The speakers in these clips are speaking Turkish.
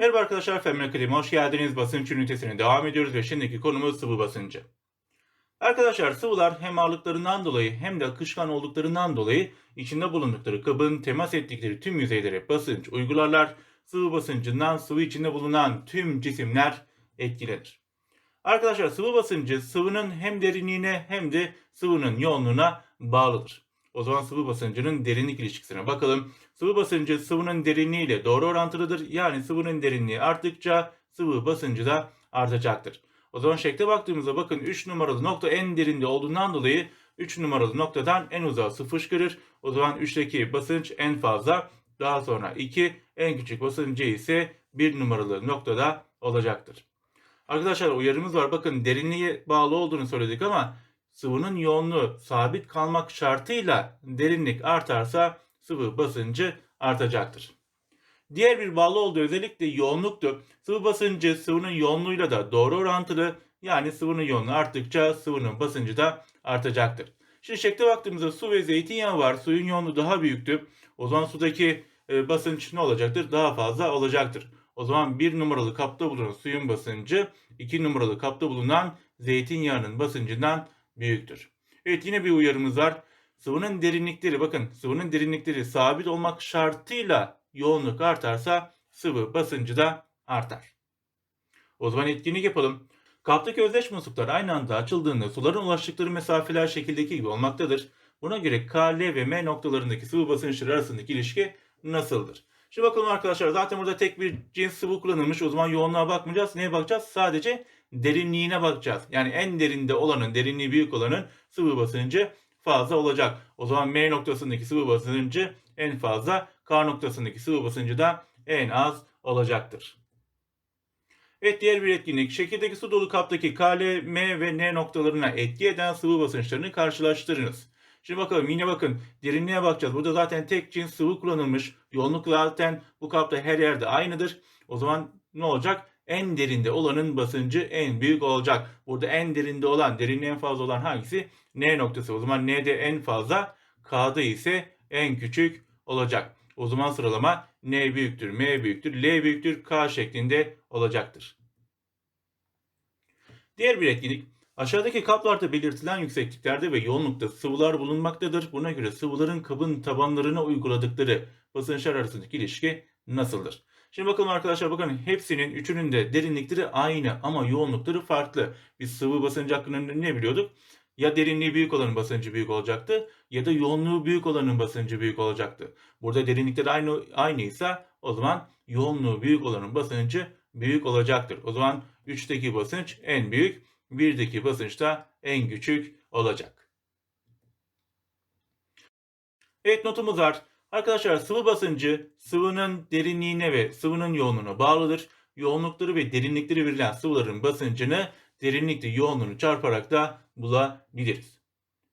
Merhaba arkadaşlar, Fen Akademi hoş geldiniz. Basınç ünitesine devam ediyoruz ve şimdiki konumuz sıvı basıncı. Arkadaşlar sıvılar hem ağırlıklarından dolayı hem de akışkan olduklarından dolayı içinde bulundukları kabın temas ettikleri tüm yüzeylere basınç uygularlar. Sıvı basıncından sıvı içinde bulunan tüm cisimler etkilenir. Arkadaşlar sıvı basıncı sıvının hem derinliğine hem de sıvının yoğunluğuna bağlıdır. O zaman sıvı basıncının derinlik ilişkisine bakalım. Sıvı basıncı sıvının derinliği ile doğru orantılıdır. Yani sıvının derinliği arttıkça sıvı basıncı da artacaktır. O zaman şekle baktığımızda bakın 3 numaralı nokta en derinde olduğundan dolayı 3 numaralı noktadan en uzası fışkırır. O zaman 3'teki basınç en fazla. Daha sonra 2 en küçük basıncı ise 1 numaralı noktada olacaktır. Arkadaşlar uyarımız var. Bakın derinliğe bağlı olduğunu söyledik ama sıvının yoğunluğu sabit kalmak şartıyla derinlik artarsa sıvı basıncı artacaktır. Diğer bir bağlı olduğu özellik de yoğunluktur. Sıvı basıncı sıvının yoğunluğuyla da doğru orantılı. Yani sıvının yoğunluğu arttıkça sıvının basıncı da artacaktır. Şimdi şekle baktığımızda su ve zeytinyağı var. Suyun yoğunluğu daha büyüktü. O zaman sudaki e, basınç ne olacaktır? Daha fazla olacaktır. O zaman bir numaralı kapta bulunan suyun basıncı iki numaralı kapta bulunan zeytinyağının basıncından büyüktür. Evet yine bir uyarımız var. Sıvının derinlikleri bakın sıvının derinlikleri sabit olmak şartıyla yoğunluk artarsa sıvı basıncı da artar. O zaman etkinlik yapalım. Kaptaki özdeş musluklar aynı anda açıldığında suların ulaştıkları mesafeler şekildeki gibi olmaktadır. Buna göre K, L ve M noktalarındaki sıvı basınçları arasındaki ilişki nasıldır? Şimdi bakalım arkadaşlar zaten burada tek bir cins sıvı kullanılmış. O zaman yoğunluğa bakmayacağız. Neye bakacağız? Sadece derinliğine bakacağız. Yani en derinde olanın, derinliği büyük olanın sıvı basıncı fazla olacak. O zaman M noktasındaki sıvı basıncı en fazla, K noktasındaki sıvı basıncı da en az olacaktır. Evet diğer bir etkinlik. Şekildeki su dolu kaptaki K, L, M ve N noktalarına etki eden sıvı basınçlarını karşılaştırınız. Şimdi bakalım yine bakın derinliğe bakacağız. Burada zaten tek cins sıvı kullanılmış. Yoğunluk zaten bu kapta her yerde aynıdır. O zaman ne olacak? En derinde olanın basıncı en büyük olacak. Burada en derinde olan, derinliği en fazla olan hangisi? N noktası. O zaman N'de en fazla, K'da ise en küçük olacak. O zaman sıralama N büyüktür, M büyüktür, L büyüktür, K şeklinde olacaktır. Diğer bir etkinlik. Aşağıdaki kaplarda belirtilen yüksekliklerde ve yoğunlukta sıvılar bulunmaktadır. Buna göre sıvıların kabın tabanlarına uyguladıkları basınçlar arasındaki ilişki nasıldır? Şimdi bakalım arkadaşlar bakın hepsinin üçünün de derinlikleri aynı ama yoğunlukları farklı. Biz sıvı basıncı hakkında ne biliyorduk? Ya derinliği büyük olanın basıncı büyük olacaktı ya da yoğunluğu büyük olanın basıncı büyük olacaktı. Burada derinlikleri aynı aynıysa o zaman yoğunluğu büyük olanın basıncı büyük olacaktır. O zaman 3'teki basınç en büyük, 1'deki basınç da en küçük olacak. Evet notumuz var. Arkadaşlar sıvı basıncı sıvının derinliğine ve sıvının yoğunluğuna bağlıdır. Yoğunlukları ve derinlikleri verilen sıvıların basıncını derinlikle yoğunluğunu çarparak da bulabiliriz.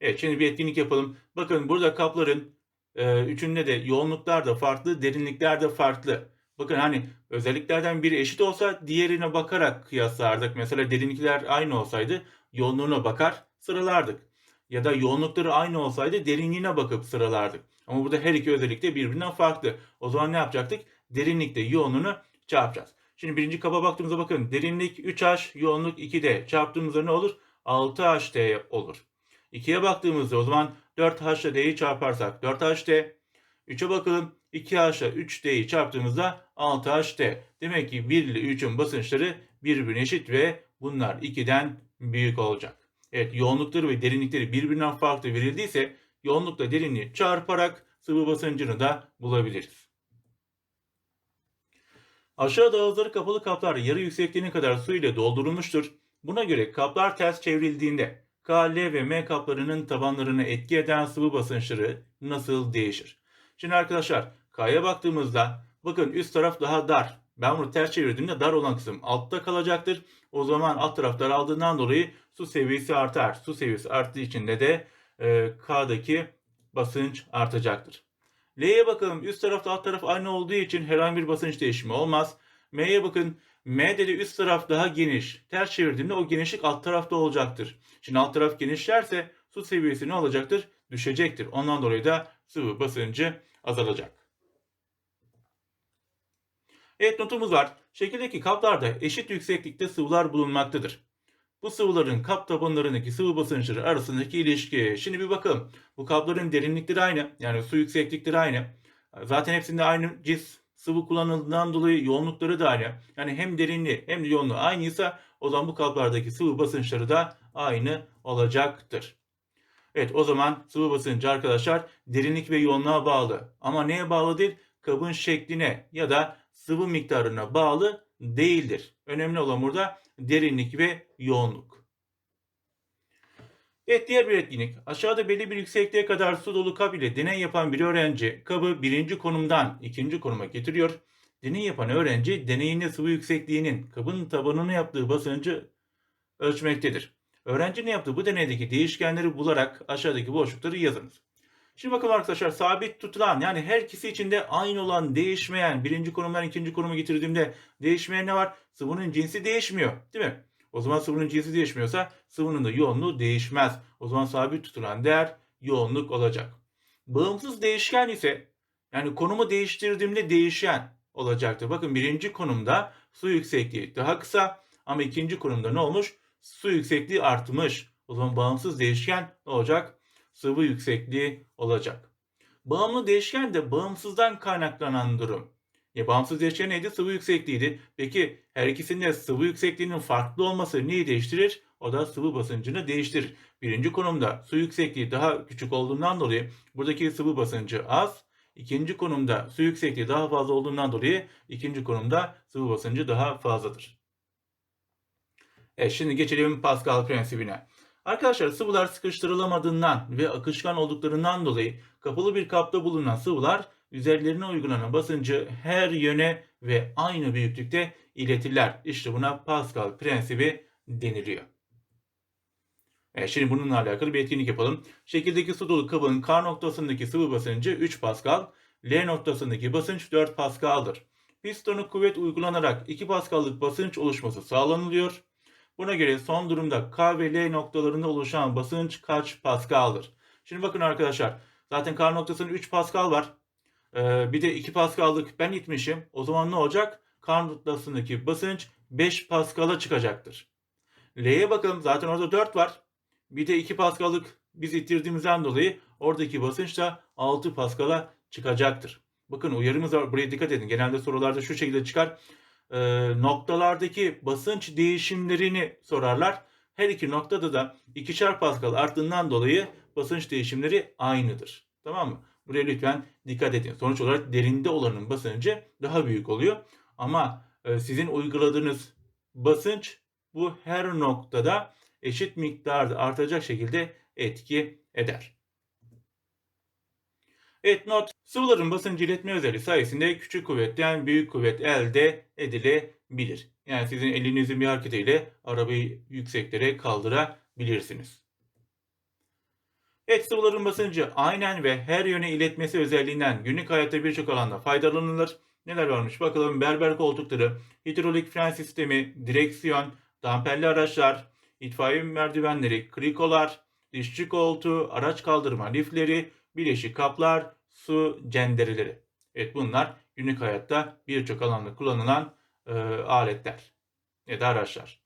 Evet şimdi bir etkinlik yapalım. Bakın burada kapların e, üçünde de yoğunluklar da farklı, derinlikler de farklı. Bakın hani özelliklerden biri eşit olsa diğerine bakarak kıyaslardık. Mesela derinlikler aynı olsaydı yoğunluğuna bakar sıralardık. Ya da yoğunlukları aynı olsaydı derinliğine bakıp sıralardık. Ama burada her iki özellik de birbirinden farklı. O zaman ne yapacaktık? Derinlikle yoğunluğunu çarpacağız. Şimdi birinci kaba baktığımızda bakın derinlik 3H, yoğunluk 2D. Çarptığımızda ne olur? 6HD olur. 2'ye baktığımızda o zaman 4H ile çarparsak 4HD. 3'e bakalım 2H ile 3D'yi çarptığımızda 6HD. Demek ki 1 ile 3'ün basınçları birbirine eşit ve bunlar 2'den büyük olacak. Evet yoğunlukları ve derinlikleri birbirinden farklı verildiyse yoğunlukla derinliği çarparak sıvı basıncını da bulabiliriz. Aşağıda ağızları kapalı kaplar yarı yüksekliğine kadar su ile doldurulmuştur. Buna göre kaplar ters çevrildiğinde K, L ve M kaplarının tabanlarına etki eden sıvı basınçları nasıl değişir? Şimdi arkadaşlar K'ya baktığımızda bakın üst taraf daha dar. Ben bunu ters çevirdiğimde dar olan kısım altta kalacaktır. O zaman alt taraf daraldığından dolayı su seviyesi artar. Su seviyesi arttığı için de K'daki basınç artacaktır. L'ye bakalım. Üst tarafta alt taraf aynı olduğu için herhangi bir basınç değişimi olmaz. M'ye bakın. M'de de üst taraf daha geniş. Ters çevirdiğimde o genişlik alt tarafta olacaktır. Şimdi alt taraf genişlerse su seviyesi ne olacaktır? Düşecektir. Ondan dolayı da sıvı basıncı azalacak. Evet notumuz var. Şekildeki kaplarda eşit yükseklikte sıvılar bulunmaktadır. Bu sıvıların kap tabanlarındaki sıvı basınçları arasındaki ilişki. Şimdi bir bakalım. Bu kapların derinlikleri aynı. Yani su yükseklikleri aynı. Zaten hepsinde aynı cins sıvı kullanıldığından dolayı yoğunlukları da aynı. Yani hem derinliği hem de yoğunluğu aynıysa o zaman bu kaplardaki sıvı basınçları da aynı olacaktır. Evet o zaman sıvı basıncı arkadaşlar derinlik ve yoğunluğa bağlı. Ama neye bağlı değil? Kabın şekline ya da sıvı miktarına bağlı değildir. Önemli olan burada derinlik ve yoğunluk. Evet diğer bir etkinlik. Aşağıda belli bir yüksekliğe kadar su dolu kap ile deney yapan bir öğrenci kabı birinci konumdan ikinci konuma getiriyor. Deney yapan öğrenci deneyinde sıvı yüksekliğinin kabın tabanını yaptığı basıncı ölçmektedir. Öğrencinin yaptığı bu deneydeki değişkenleri bularak aşağıdaki boşlukları yazınız. Şimdi bakalım arkadaşlar sabit tutulan yani her ikisi içinde aynı olan değişmeyen birinci konumdan ikinci konuma getirdiğimde değişmeyen ne var? Sıvının cinsi değişmiyor değil mi? O zaman sıvının cinsi değişmiyorsa sıvının da yoğunluğu değişmez. O zaman sabit tutulan değer yoğunluk olacak. Bağımsız değişken ise yani konumu değiştirdiğimde değişen olacaktır. Bakın birinci konumda su yüksekliği daha kısa ama ikinci konumda ne olmuş? Su yüksekliği artmış. O zaman bağımsız değişken ne olacak? Sıvı yüksekliği olacak. Bağımlı değişken de bağımsızdan kaynaklanan durum. Ya bağımsız değişken neydi? Sıvı yüksekliğiydi. Peki her ikisinde sıvı yüksekliğinin farklı olması neyi değiştirir? O da sıvı basıncını değiştirir. Birinci konumda su yüksekliği daha küçük olduğundan dolayı buradaki sıvı basıncı az. İkinci konumda su yüksekliği daha fazla olduğundan dolayı ikinci konumda sıvı basıncı daha fazladır. Evet şimdi geçelim Pascal prensibine. Arkadaşlar sıvılar sıkıştırılamadığından ve akışkan olduklarından dolayı kapalı bir kapta bulunan sıvılar üzerlerine uygulanan basıncı her yöne ve aynı büyüklükte iletirler. İşte buna Pascal prensibi deniliyor. Evet, şimdi bununla alakalı bir etkinlik yapalım. Şekildeki su dolu kabın K noktasındaki sıvı basıncı 3 Pascal, L noktasındaki basınç 4 Pascal'dır. Pistonu kuvvet uygulanarak 2 Pascal'lık basınç oluşması sağlanılıyor. Buna göre son durumda K ve L noktalarında oluşan basınç kaç Pascal'dır? Şimdi bakın arkadaşlar. Zaten K noktasının 3 Pascal var. Ee, bir de 2 Pascal'lık ben itmişim. O zaman ne olacak? K noktasındaki basınç 5 Pascal'a çıkacaktır. L'ye bakalım. Zaten orada 4 var. Bir de 2 Pascal'lık biz ittirdiğimizden dolayı oradaki basınç da 6 Pascal'a çıkacaktır. Bakın uyarımız var. Buraya dikkat edin. Genelde sorularda şu şekilde çıkar e, noktalardaki basınç değişimlerini sorarlar. Her iki noktada da ikişer Pascal arttığından dolayı basınç değişimleri aynıdır. Tamam mı? Buraya lütfen dikkat edin. Sonuç olarak derinde olanın basıncı daha büyük oluyor. Ama e, sizin uyguladığınız basınç bu her noktada eşit miktarda artacak şekilde etki eder. Evet not sıvıların basıncı iletme özelliği sayesinde küçük kuvvetten büyük kuvvet elde edilebilir. Yani sizin elinizin bir hareketiyle arabayı yükseklere kaldırabilirsiniz. Evet sıvıların basıncı aynen ve her yöne iletmesi özelliğinden günlük hayatta birçok alanda faydalanılır. Neler varmış bakalım berber koltukları, hidrolik fren sistemi, direksiyon, damperli araçlar, itfaiye merdivenleri, krikolar, dişçi koltuğu, araç kaldırma lifleri, bileşik kaplar, su cendereleri. Evet bunlar günlük hayatta birçok alanda kullanılan e, aletler ya da araçlar.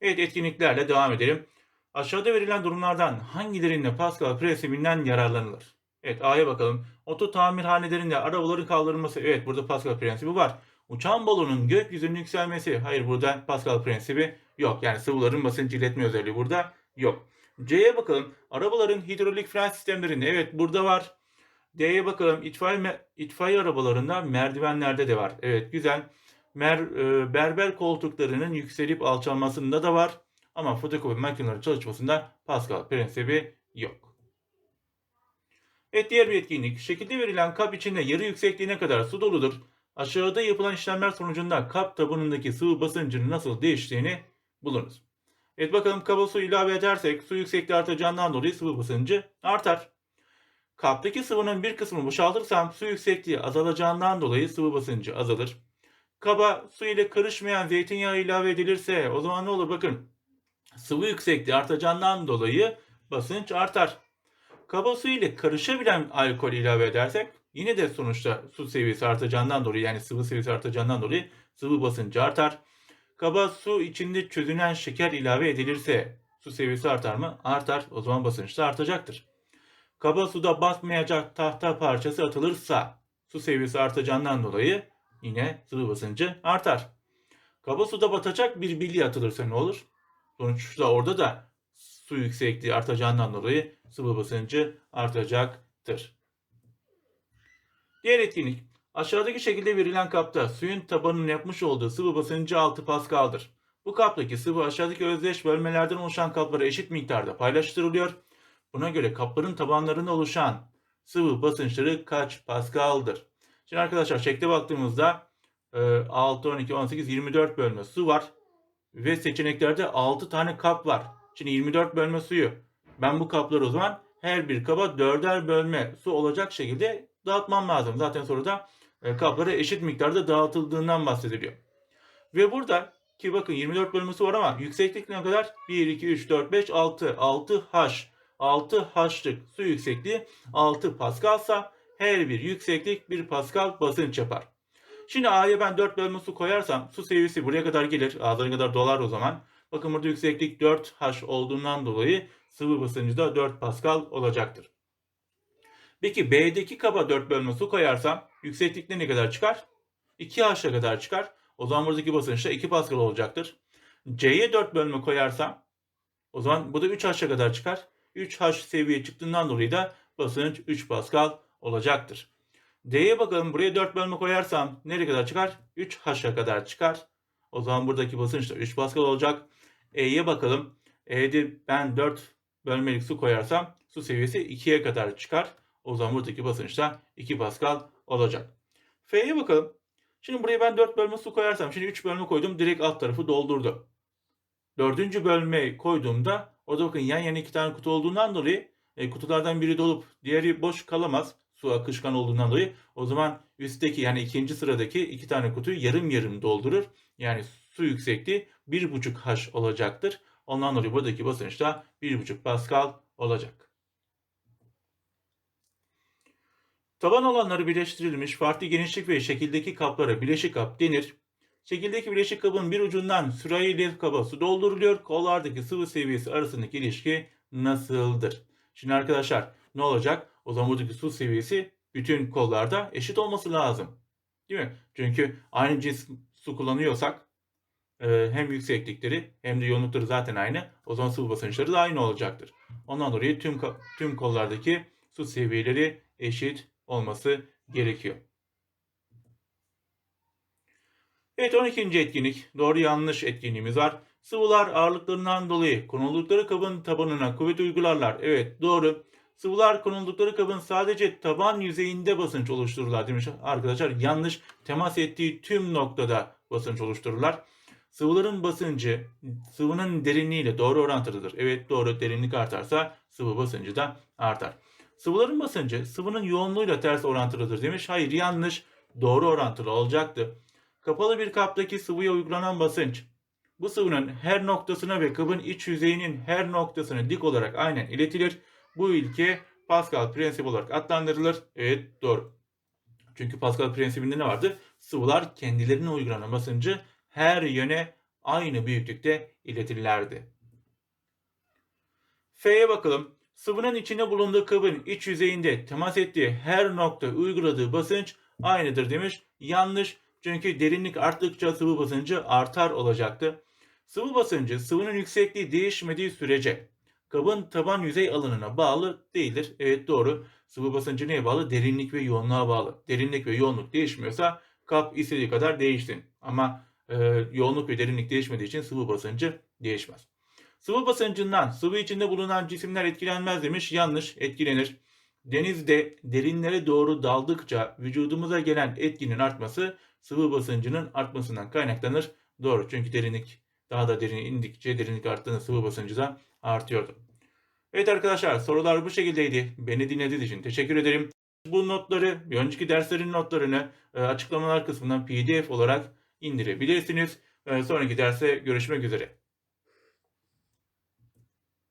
Evet etkinliklerle devam edelim. Aşağıda verilen durumlardan hangilerinde Pascal prensibinden yararlanılır? Evet A'ya bakalım. Oto tamirhanelerinde arabaların kaldırılması. Evet burada Pascal prensibi var. Uçan balonun gökyüzünün yükselmesi. Hayır burada Pascal prensibi yok. Yani sıvıların basınç iletme özelliği burada yok. C'ye bakalım. Arabaların hidrolik fren sistemlerinde. Evet burada var. D'ye bakalım. İtfaiye, itfaiye arabalarında merdivenlerde de var. Evet güzel. Mer, e, berber koltuklarının yükselip alçalmasında da var. Ama fotokopi makineleri çalışmasında Pascal prensibi yok. Evet diğer bir etkinlik. Şekilde verilen kap içinde yarı yüksekliğine kadar su doludur. Aşağıda yapılan işlemler sonucunda kap tabanındaki sıvı basıncının nasıl değiştiğini bulunuz. Evet bakalım kaba su ilave edersek su yüksekliği artacağından dolayı sıvı basıncı artar. Kaptaki sıvının bir kısmını boşaltırsam su yüksekliği azalacağından dolayı sıvı basıncı azalır. Kaba su ile karışmayan zeytinyağı ilave edilirse o zaman ne olur bakın. Sıvı yüksekliği artacağından dolayı basınç artar. Kaba su ile karışabilen alkol ilave edersek yine de sonuçta su seviyesi artacağından dolayı yani sıvı seviyesi artacağından dolayı sıvı basıncı artar. Kaba su içinde çözünen şeker ilave edilirse su seviyesi artar mı? Artar. O zaman basınç da artacaktır. Kaba suda basmayacak tahta parçası atılırsa su seviyesi artacağından dolayı yine sıvı basıncı artar. Kaba suda batacak bir bilye atılırsa ne olur? Sonuçta orada da su yüksekliği artacağından dolayı sıvı basıncı artacaktır. Diğer etkinlik. Aşağıdaki şekilde verilen kapta suyun tabanının yapmış olduğu sıvı basıncı 6 Pascal'dır. Bu kaptaki sıvı aşağıdaki özdeş bölmelerden oluşan kaplara eşit miktarda paylaştırılıyor. Buna göre kapların tabanlarında oluşan sıvı basınçları kaç Pascal'dır? Şimdi arkadaşlar şekle baktığımızda 6, 12, 18, 24 bölme su var. Ve seçeneklerde 6 tane kap var. Şimdi 24 bölme suyu. Ben bu kapları o zaman her bir kaba 4'er bölme su olacak şekilde dağıtmam lazım. Zaten soruda kaplara eşit miktarda dağıtıldığından bahsediliyor. Ve burada ki bakın 24 bölme su var ama yükseklik ne kadar? 1, 2, 3, 4, 5, 6. 6 H. 6 H'lık su yüksekliği 6 Pascal'sa her bir yükseklik 1 Pascal basınç yapar. Şimdi A'ya ben 4 bölme koyarsam su seviyesi buraya kadar gelir. A'lara kadar dolar o zaman. Bakın burada yükseklik 4H olduğundan dolayı sıvı basıncı da 4 Pascal olacaktır. Peki B'deki kaba 4 bölme su koyarsam yükseklikte ne kadar çıkar? 2H'a kadar çıkar. O zaman buradaki basınç da 2 Pascal olacaktır. C'ye 4 bölme koyarsam o zaman bu da 3H'a kadar çıkar. 3H seviye çıktığından dolayı da basınç 3 Pascal olacaktır. D'ye bakalım buraya 4 bölme koyarsam nereye kadar çıkar? 3H'a kadar çıkar. O zaman buradaki basınç da 3 Pascal olacak. E'ye bakalım. E'de ben 4 bölmelik su koyarsam su seviyesi 2'ye kadar çıkar. O zaman buradaki basınç da 2 Pascal olacak. F'ye bakalım. Şimdi buraya ben 4 bölme su koyarsam şimdi 3 bölme koydum direkt alt tarafı doldurdu. Dördüncü bölme koyduğumda orada bakın yan yana iki tane kutu olduğundan dolayı e, kutulardan biri dolup diğeri boş kalamaz. Su akışkan olduğundan dolayı. O zaman üstteki yani ikinci sıradaki iki tane kutuyu yarım yarım doldurur. Yani su yüksekliği 1,5 H olacaktır. Ondan dolayı buradaki basınç da 1,5 Pascal olacak. Taban alanları birleştirilmiş farklı genişlik ve şekildeki kaplara bileşik kap denir. Şekildeki bileşik kabın bir ucundan sürahiyle kaba su dolduruluyor. Kollardaki sıvı seviyesi arasındaki ilişki nasıldır? Şimdi arkadaşlar ne olacak? O zaman buradaki su seviyesi bütün kollarda eşit olması lazım. Değil mi? Çünkü aynı cins su kullanıyorsak e, hem yükseklikleri hem de yoğunlukları zaten aynı. O zaman sıvı basınçları da aynı olacaktır. Ondan dolayı tüm tüm kollardaki su seviyeleri eşit olması gerekiyor. Evet 12. etkinlik doğru yanlış etkinliğimiz var. Sıvılar ağırlıklarından dolayı konuldukları kabın tabanına kuvvet uygularlar. Evet doğru. Sıvılar konuldukları kabın sadece taban yüzeyinde basınç oluştururlar demiş arkadaşlar. Yanlış. Temas ettiği tüm noktada basınç oluştururlar. Sıvıların basıncı sıvının derinliğiyle doğru orantılıdır. Evet doğru derinlik artarsa sıvı basıncı da artar. Sıvıların basıncı sıvının yoğunluğuyla ters orantılıdır demiş. Hayır yanlış. Doğru orantılı olacaktı. Kapalı bir kaptaki sıvıya uygulanan basınç bu sıvının her noktasına ve kabın iç yüzeyinin her noktasına dik olarak aynen iletilir. Bu ilke Pascal prensibi olarak adlandırılır. Evet doğru. Çünkü Pascal prensibinde ne vardı? Sıvılar kendilerine uygulanan basıncı her yöne aynı büyüklükte iletirlerdi. F'ye bakalım. Sıvının içinde bulunduğu kabın iç yüzeyinde temas ettiği her nokta uyguladığı basınç aynıdır demiş. Yanlış. Çünkü derinlik arttıkça sıvı basıncı artar olacaktı. Sıvı basıncı sıvının yüksekliği değişmediği sürece kabın taban yüzey alanına bağlı değildir. Evet doğru. Sıvı basıncı neye bağlı? Derinlik ve yoğunluğa bağlı. Derinlik ve yoğunluk değişmiyorsa kap istediği kadar değişsin. Ama e, yoğunluk ve derinlik değişmediği için sıvı basıncı değişmez. Sıvı basıncından sıvı içinde bulunan cisimler etkilenmez demiş. Yanlış etkilenir. Denizde derinlere doğru daldıkça vücudumuza gelen etkinin artması sıvı basıncının artmasından kaynaklanır. Doğru çünkü derinlik daha da derin indikçe derinlik arttığında sıvı basıncı da artıyordu. Evet arkadaşlar sorular bu şekildeydi. Beni dinlediğiniz için teşekkür ederim. Bu notları, bir önceki derslerin notlarını e, açıklamalar kısmından pdf olarak indirebilirsiniz. E, sonraki derse görüşmek üzere.